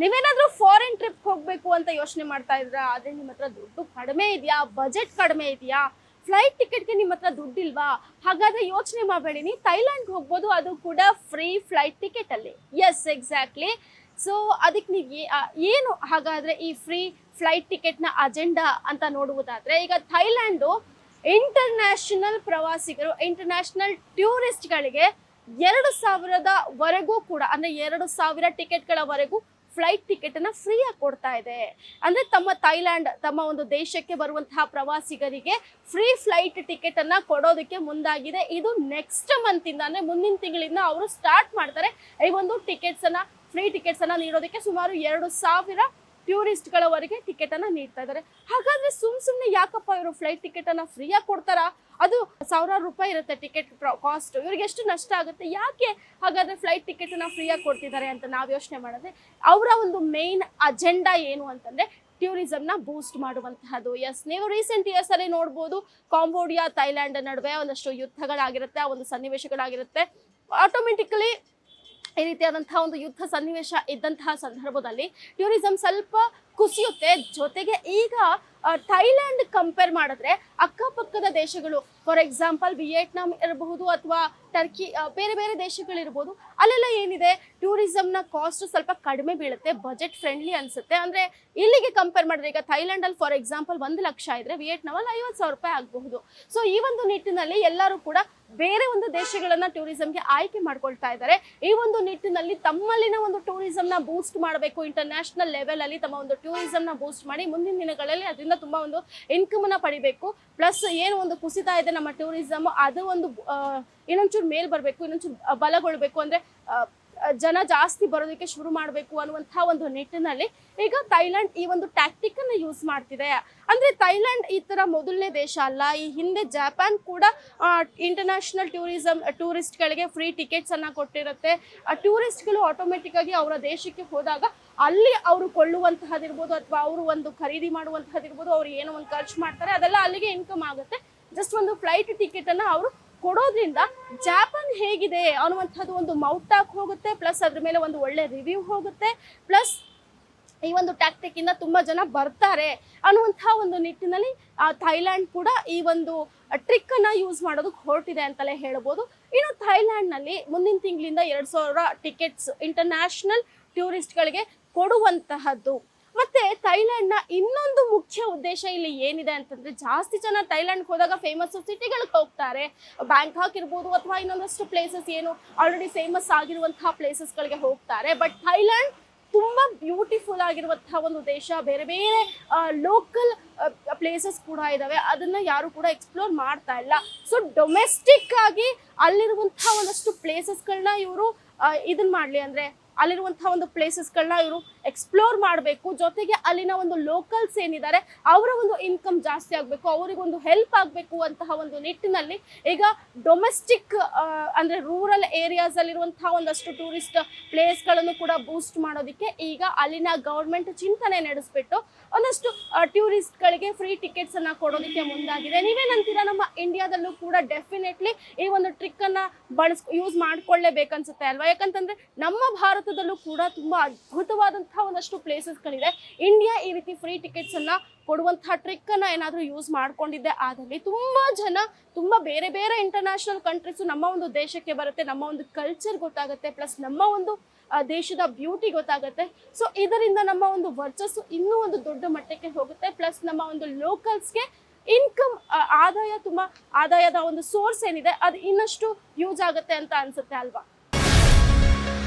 ನೀವೇನಾದ್ರೂ foreign trip ಹೋಗ್ಬೇಕು ಅಂತ ಯೋಚನೆ ಮಾಡ್ತಾ ಇದ್ರಾ ಆದ್ರೆ ನಿಮ್ಮ ಹತ್ರ ದುಡ್ಡು ಕಡಿಮೆ ಇದೆಯಾ? ಬಜೆಟ್ ಕಡಿಮೆ ಇದೆಯಾ? ಫ್ಲೈಟ್ ಟಿಕೆಟ್ಗೆ ನಿಮ್ಮ ಹತ್ರ ದುಡ್ಡಿಲ್ವಾ? ಹಾಗಾದ್ರೆ ಯೋಚನೆ ಮಾಡಬೇಡಿ. ನೀವು ಥೈಲ್ಯಾಂಡ್ಗೆ ಹೋಗ್ಬೋದು, ಅದು ಕೂಡ ಫ್ರೀ ಫ್ಲೈಟ್ ಟಿಕೆಟ್ ಅಲ್ಲಿ. ಎಸ್ ಎಕ್ಸಾಕ್ಟ್ಲಿ ಸೊ ಅದಕ್ಕೆ ನೀವು ಏನು ಹಾಗಾದ್ರೆ ಈ ಫ್ರೀ ಫ್ಲೈಟ್ ಟಿಕೆಟ್ನ ಅಜೆಂಡಾ ಅಂತ ನೋಡುವುದಾದ್ರೆ, ಈಗ ಥೈಲ್ಯಾಂಡು ಇಂಟರ್ನ್ಯಾಷನಲ್ ಪ್ರವಾಸಿಗರು ಇಂಟರ್ನ್ಯಾಷನಲ್ ಟೂರಿಸ್ಟ್ಗಳಿಗೆ ಎರಡು ಸಾವಿರದ ವರೆಗೂ ಕೂಡ, ಅಂದ್ರೆ ಎರಡು ಸಾವಿರ ಟಿಕೆಟ್ಗಳವರೆಗೂ ಫ್ಲೈಟ್ ಟಿಕೆಟ್ ಅನ್ನ ಫ್ರೀ ಆಗಿ ಕೊಡ್ತಾ ಇದೆ. ಅಂದ್ರೆ ತಮ್ಮ ಥೈಲ್ಯಾಂಡ್, ತಮ್ಮ ಒಂದು ದೇಶಕ್ಕೆ ಬರುವಂತಹ ಪ್ರವಾಸಿಗರಿಗೆ ಫ್ರೀ ಫ್ಲೈಟ್ ಟಿಕೆಟ್ ಅನ್ನ ಕೊಡೋದಕ್ಕೆ ಮುಂದಾಗಿದೆ. ಇದು ನೆಕ್ಸ್ಟ್ ಮಂತ್ ಇಂದ, ಅಂದ್ರೆ ಮುಂದಿನ ತಿಂಗಳಿಂದ ಅವರು ಸ್ಟಾರ್ಟ್ ಮಾಡ್ತಾರೆ. ಈ ಒಂದು ಟಿಕೆಟ್ಸ್ ಅನ್ನ ಫ್ರೀ ಟಿಕೆಟ್ಸ್ ಅನ್ನ ನೀಡೋದಕ್ಕೆ ಸುಮಾರು ಎರಡು ಸಾವಿರ ಟೂರಿಸ್ಟ್ಗಳವರೆಗೆ ಟಿಕೆಟ್ ಅನ್ನ ನೀಡ್ತಾ ಇದ್ದಾರೆ ಹಾಗಾದ್ರೆ ಸುಮ್ ಸುಮ್ನೆ ಯಾಕಪ್ಪ ಇವರು ಫ್ಲೈಟ್ ಟಿಕೆಟ್ ಅನ್ನ ಫ್ರೀಯಾಗಿ ಕೊಡ್ತಾರಾ? ಅದು ಸಾವಿರಾರು ರೂಪಾಯಿ ಇರುತ್ತೆ ಟಿಕೆಟ್ ಕಾಸ್ಟ್ ಇವ್ರಿಗೆ ಎಷ್ಟು ನಷ್ಟ ಆಗುತ್ತೆ? ಯಾಕೆ ಹಾಗಾದ್ರೆ ಫ್ಲೈಟ್ ಟಿಕೆಟ್ ಅನ್ನ ಫ್ರೀಯಾಗಿ ಕೊಡ್ತಿದ್ದಾರೆ ಅಂತ ನಾವು ಯೋಚನೆ ಮಾಡಿದ್ರೆ ಅವರ ಒಂದು ಮೇನ್ ಅಜೆಂಡಾ ಏನು ಅಂತಂದ್ರೆ ಟೂರಿಸಂನ ಬೂಸ್ಟ್ ಮಾಡುವಂತಹದ್ದು. ಎಸ್ ನೀವು ರೀಸೆಂಟ್ ಇಯರ್ಸ್ ಅಲ್ಲಿ ನೋಡ್ಬೋದು ಕಾಂಬೋಡಿಯಾ ಥೈಲ್ಯಾಂಡ್ ನಡುವೆ ಒಂದಷ್ಟು ಯುದ್ಧಗಳಾಗಿರುತ್ತೆ, ಆ ಒಂದು ಸನ್ನಿವೇಶಗಳಾಗಿರುತ್ತೆ. ಆಟೋಮೆಟಿಕಲಿ ಈ ರೀತಿಯಾದಂತಹ ಒಂದು ಯುದ್ಧ ಸನ್ನಿವೇಶ ಇದ್ದಂತಹ ಸಂದರ್ಭದಲ್ಲಿ ಟೂರಿಸಂ ಸ್ವಲ್ಪ ಕುಸಿಯುತ್ತೆ. ಜೊತೆಗೆ ಈಗ ಥೈಲ್ಯಾಂಡ್ ಕಂಪೇರ್ ಮಾಡಿದ್ರೆ ಅಕ್ಕಪಕ್ಕದ ದೇಶಗಳು ಫಾರ್ ಎಕ್ಸಾಂಪಲ್ ವಿಯೆಟ್ನಾಂ ಇರಬಹುದು ಅಥವಾ ಟರ್ಕಿ ಬೇರೆ ಬೇರೆ ದೇಶಗಳಿರ್ಬೋದು ಅಲ್ಲೆಲ್ಲ ಏನಿದೆ? ಟೂರಿಸಮ್ನ ಕಾಸ್ಟ್ ಸ್ವಲ್ಪ ಕಡಿಮೆ ಬೀಳುತ್ತೆ ಬಜೆಟ್ ಫ್ರೆಂಡ್ಲಿ ಅನಿಸುತ್ತೆ. ಅಂದರೆ ಇಲ್ಲಿಗೆ ಕಂಪೇರ್ ಮಾಡಿದ್ರೆ ಈಗ ಥೈಲ್ಯಾಂಡಲ್ಲಿ ಫಾರ್ ಎಕ್ಸಾಂಪಲ್ ಒಂದು ಲಕ್ಷ ಇದ್ದರೆ ವಿಯೆಟ್ನಾಮಲ್ಲಿ ಐವತ್ತು ಸಾವಿರ ರೂಪಾಯಿ ಆಗಬಹುದು. ಸೊ ಈ ಒಂದು ನಿಟ್ಟಿನಲ್ಲಿ ಎಲ್ಲರೂ ಕೂಡ ಬೇರೆ ಒಂದು ದೇಶಗಳನ್ನ ಟೂರಿಸಮ್ಗೆ ಆಯ್ಕೆ ಮಾಡ್ಕೊಳ್ತಾ ಇದ್ದಾರೆ. ಈ ಒಂದು ನಿಟ್ಟಿನಲ್ಲಿ ತಮ್ಮಲ್ಲಿನ ಒಂದು ಟೂರಿಸಮ್ನ ಬೂಸ್ಟ್ ಮಾಡಬೇಕು ಇಂಟರ್ನ್ಯಾಷನಲ್ ಲೆವೆಲಲ್ಲಿ ತಮ್ಮ ಒಂದು ಟೂರಿಸಮ್ನ ಬೂಸ್ಟ್ ಮಾಡಿ ಮುಂದಿನ ದಿನಗಳಲ್ಲಿ ಅದರಿಂದ ತುಂಬಾ ಒಂದು ಇನ್ಕಮ್ ಅನ್ನ ಪಡಿಬೇಕು. ಪ್ಲಸ್ ಏನು ಒಂದು ಕುಸಿತ ಇದೆ ನಮ್ಮ ಟೂರಿಸಂ ಅದು ಒಂದು ಇನ್ನೊಂಚೂರು ಮೇಲ್ ಬರಬೇಕು, ಇನ್ನೊಂಚೂರು ಬಲಗೊಳ್ಬೇಕು ಅಂದ್ರೆ ಜನ ಜಾಸ್ತಿ ಬರೋದಕ್ಕೆ ಶುರು ಮಾಡಬೇಕು ಅನ್ನುವಂಥ ಒಂದು ನಿಟ್ಟಿನಲ್ಲಿ ಈಗ ಥೈಲ್ಯಾಂಡ್ ಈ ಒಂದು ಟ್ಯಾಕ್ಟಿಕನ್ನು ಯೂಸ್ ಮಾಡ್ತಿದೆ. ಅಂದ್ರೆ ಥೈಲ್ಯಾಂಡ್ ಈ ತರ ಮೊದಲನೇ ದೇಶ ಅಲ್ಲ, ಈ ಹಿಂದೆ ಜಪಾನ್ ಕೂಡ ಇಂಟರ್ನ್ಯಾಷನಲ್ ಟೂರಿಸಂ ಟೂರಿಸ್ಟ್ಗಳಿಗೆ ಫ್ರೀ ಟಿಕೆಟ್ಸ್ ಅನ್ನ ಕೊಟ್ಟಿರುತ್ತೆ. ಆ ಟೂರಿಸ್ಟ್ಗಳು ಆಟೋಮೆಟಿಕ್ಕಾಗಿ ಅವರ ದೇಶಕ್ಕೆ ಹೋದಾಗ ಅಲ್ಲಿ ಅವರು ಕೊಳ್ಳುವಂತಹದಿರ್ಬೋದು ಅಥವಾ ಅವರು ಒಂದು ಖರೀದಿ ಮಾಡುವಂತಹದಿರ್ಬೋದು ಅವ್ರು ಏನೋ ಒಂದು ಖರ್ಚು ಮಾಡ್ತಾರೆ, ಅದೆಲ್ಲ ಅಲ್ಲಿಗೆ ಇನ್ಕಮ್ ಆಗುತ್ತೆ. ಜಸ್ಟ್ ಒಂದು ಫ್ಲೈಟ್ ಟಿಕೆಟ್ ಅನ್ನ ಅವರು ಕೊಡೋದ್ರಿಂದ ಜಾಪಾನ್ ಹೇಗಿದೆ ಅನ್ನುವಂಥದ್ದು ಒಂದು ಮೌಟಾಕ್ ಹೋಗುತ್ತೆ ಪ್ಲಸ್ ಅದ್ರ ಮೇಲೆ ಒಂದು ಒಳ್ಳೆ ರಿವ್ಯೂ ಹೋಗುತ್ತೆ ಪ್ಲಸ್ ಈ ಒಂದು ಟ್ಯಾಕ್ಟಿಕ್ ಇಂದ ತುಂಬಾ ಜನ ಬರ್ತಾರೆ ಅನ್ನುವಂಥ ಒಂದು ನಿಟ್ಟಿನಲ್ಲಿ ಆ, ಥೈಲ್ಯಾಂಡ್ ಕೂಡ ಈ ಒಂದು ಟ್ರಿಕ್ ಅನ್ನ ಯೂಸ್ ಮಾಡೋದಕ್ಕೆ ಹೊರಟಿದೆ ಅಂತಲೇ ಹೇಳ್ಬೋದು. ಇನ್ನು ಥೈಲ್ಯಾಂಡ್ನಲ್ಲಿ ಮುಂದಿನ ತಿಂಗಳಿಂದ ಎರಡು ಸಾವಿರ ಟಿಕೆಟ್ಸ್ ಇಂಟರ್ನ್ಯಾಷನಲ್ ಟೂರಿಸ್ಟ್ಗಳಿಗೆ ಕೊಡುವಂತಹದ್ದು. ಮತ್ತೆ ಥೈಲ್ಯಾಂಡ್ನ ಇನ್ನೊಂದು ಮುಖ್ಯ ಉದ್ದೇಶ ಇಲ್ಲಿ ಏನಿದೆ ಅಂತಂದ್ರೆ ಜಾಸ್ತಿ ಜನ ಥೈಲ್ಯಾಂಡ್ ಹೋದಾಗ ಫೇಮಸ್ ಸಿಟಿಗಳಿಗೆ ಹೋಗ್ತಾರೆ. ಬ್ಯಾಂಕಾಕ್ ಇರ್ಬೋದು ಅಥವಾ ಇನ್ನೊಂದಷ್ಟು ಪ್ಲೇಸಸ್ ಏನು ಆಲ್ರೆಡಿ ಫೇಮಸ್ ಆಗಿರುವಂತಹ ಪ್ಲೇಸಸ್ಗಳಿಗೆ ಹೋಗ್ತಾರೆ. ಬಟ್ ಥೈಲ್ಯಾಂಡ್ ತುಂಬಾ ಬ್ಯೂಟಿಫುಲ್ ಆಗಿರುವಂತಹ ಒಂದು ದೇಶ. ಬೇರೆ ಬೇರೆ ಲೋಕಲ್ ಪ್ಲೇಸಸ್ ಕೂಡ ಇದಾವೆ. ಅದನ್ನ ಯಾರು ಕೂಡ ಎಕ್ಸ್ಪ್ಲೋರ್ ಮಾಡ್ತಾ ಇಲ್ಲ. ಸೊ ಡೊಮೆಸ್ಟಿಕ್ ಆಗಿ ಅಲ್ಲಿರುವಂತಹ ಒಂದಷ್ಟು ಪ್ಲೇಸಸ್ಗಳನ್ನ ಇವರು ಇದನ್ನ ಮಾಡ್ಲಿ ಅಂದ್ರೆ ಅಲ್ಲಿರುವಂತಹ ಒಂದು ಪ್ಲೇಸಸ್ಗಳನ್ನ ಇವರು ಎಕ್ಸ್ಪ್ಲೋರ್ ಮಾಡಬೇಕು. ಜೊತೆಗೆ ಅಲ್ಲಿನ ಒಂದು ಲೋಕಲ್ಸ್ ಏನಿದ್ದಾರೆ, ಅವರ ಒಂದು ಇನ್ಕಮ್ ಜಾಸ್ತಿ ಆಗಬೇಕು ಅವರಿಗೊಂದು ಹೆಲ್ಪ್ ಆಗಬೇಕು ಅಂತಹ ಒಂದು ನಿಟ್ಟಿನಲ್ಲಿ ಈಗ ಡೊಮೆಸ್ಟಿಕ್ ಅಂದರೆ ರೂರಲ್ ಏರಿಯಾಸ್ ಅಲ್ಲಿರುವಂತಹ ಒಂದಷ್ಟು ಟೂರಿಸ್ಟ್ ಪ್ಲೇಸ್ಗಳನ್ನು ಕೂಡ ಬೂಸ್ಟ್ ಮಾಡೋದಕ್ಕೆ ಈಗ ಅಲ್ಲಿನ ಗೌರ್ಮೆಂಟ್ ಚಿಂತನೆ ನಡೆಸ್ಬಿಟ್ಟು ಒಂದಷ್ಟು ಟೂರಿಸ್ಟ್ಗಳಿಗೆ ಫ್ರೀ ಟಿಕೆಟ್ಸ್ ಅನ್ನ ಕೊಡೋದಕ್ಕೆ ಮುಂದಾಗಿದೆ. ನೀವೇನಂತೀರಾ? ನಮ್ಮ ಇಂಡಿಯಾದಲ್ಲೂ ಕೂಡ ಡೆಫಿನೆಟ್ಲಿ ಈ ಒಂದು ಟ್ರಿಕ್ ಅನ್ನ ಬಳಸ್ ಯೂಸ್ ಮಾಡ್ಕೊಳ್ಳೇಬೇಕನ್ಸುತ್ತೆ ಅಲ್ವಾ? ಯಾಕಂತಂದ್ರೆ ನಮ್ಮ ಭಾರತದಲ್ಲೂ ಕೂಡ ತುಂಬಾ ಅದ್ಭುತವಾದಂತಹ ಒಂದಷ್ಟು ಪ್ಲೇಸಸ್ಗಳಿದೆ ಇಂಡಿಯಾ ಈ ರೀತಿ ಫ್ರೀ ಟಿಕೆಟ್ಸ್ ಅನ್ನ ಕೊಡುವಂತಹ ಟ್ರಿಕ್ ಅನ್ನ ಏನಾದ್ರೂ ಯೂಸ್ ಮಾಡ್ಕೊಂಡಿದ್ದೆ ಆದಲ್ಲಿ ತುಂಬಾ ಜನ, ತುಂಬಾ ಬೇರೆ ಬೇರೆ ಇಂಟರ್ನ್ಯಾಷನಲ್ ಕಂಟ್ರೀಸ್ ನಮ್ಮ ಒಂದು ದೇಶಕ್ಕೆ ಬರುತ್ತೆ, ನಮ್ಮ ಒಂದು ಕಲ್ಚರ್ ಗೊತ್ತಾಗುತ್ತೆ ಪ್ಲಸ್ ನಮ್ಮ ಒಂದು ದೇಶದ ಬ್ಯೂಟಿ ಗೊತ್ತಾಗುತ್ತೆ. ಸೊ ಇದರಿಂದ ನಮ್ಮ ಒಂದು ವರ್ಚಸ್ಸು ಇನ್ನೂ ಒಂದು ದೊಡ್ಡ ಮಟ್ಟಕ್ಕೆ ಹೋಗುತ್ತೆ ಪ್ಲಸ್ ನಮ್ಮ ಒಂದು ಲೋಕಲ್ಸ್ಗೆ ಇನ್ಕಮ್ ಆದಾಯ ತುಂಬಾ, ಆದಾಯದ ಒಂದು ಸೋರ್ಸ್ ಏನಿದೆ, ಅದು ಇನ್ನಷ್ಟು ಯೂಸ್ ಆಗುತ್ತೆ ಅಂತ ಅನ್ಸುತ್ತೆ ಅಲ್ವಾ?